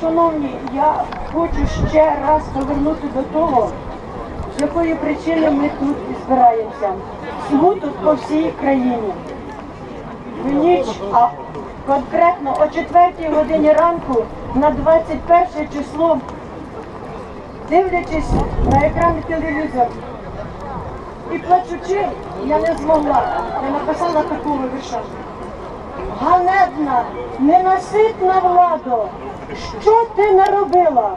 Шановні, я хочу ще раз повернути до того, з якої причини ми тут збираємося. Смуток по всій країні. В ніч, а конкретно о 4 годині ранку на 21 число, дивлячись на екран телевізор і плачучи, я не змогла. Я написала такого вірша. Ганебна, ненаситна владо, що ти наробила?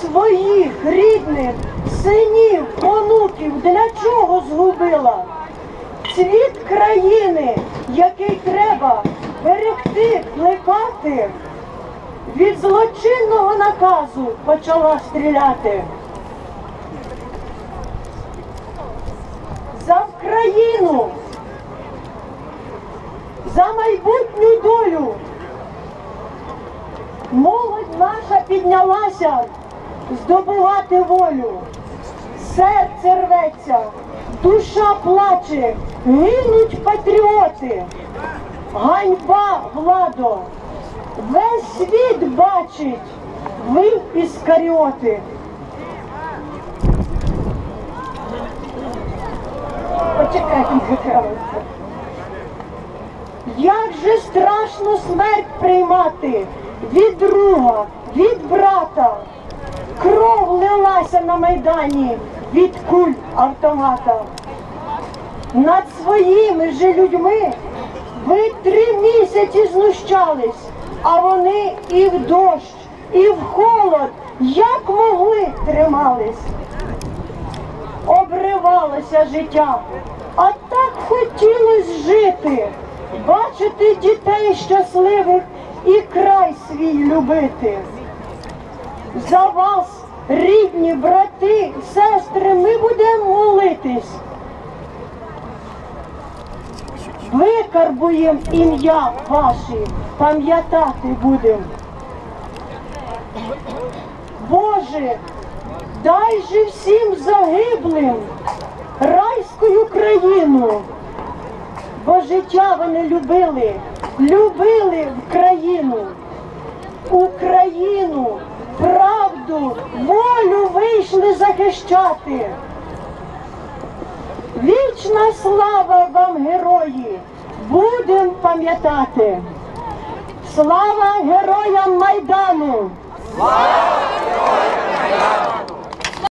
Своїх рідних, синів, онуків для чого згубила? Цвіт країни, який треба берегти, плекати, від злочинного наказу почала стріляти. За Вкраїну, за майбутню долю. Молодь наша піднялася здобувати волю. Серце рветься, душа плаче, гинуть патріоти. Ганьба, владо, весь світ бачить, ви іскаріоти. Почекайте. Як же страшно смерть приймати від друга, від брата. Кров лилася на майдані від куль автомата. Над своїми же людьми ви три місяці знущались, а вони і в дощ, і в холод, як могли, тримались обривалося життя, а так хотілось жити, бачити дітей щасливих і край свій любити. За вас, рідні брати, сестри, ми будемо молитись. Викарбуєм ім'я ваші, пам'ятати будем. Боже, дай же всім загиблим райську країну, бо життя вони любили, любили в країну, Україну, правду, волю вийшли захищати. Вічна слава вам, герої, будем пам'ятати. Слава героям Майдану! Слава героям Майдану!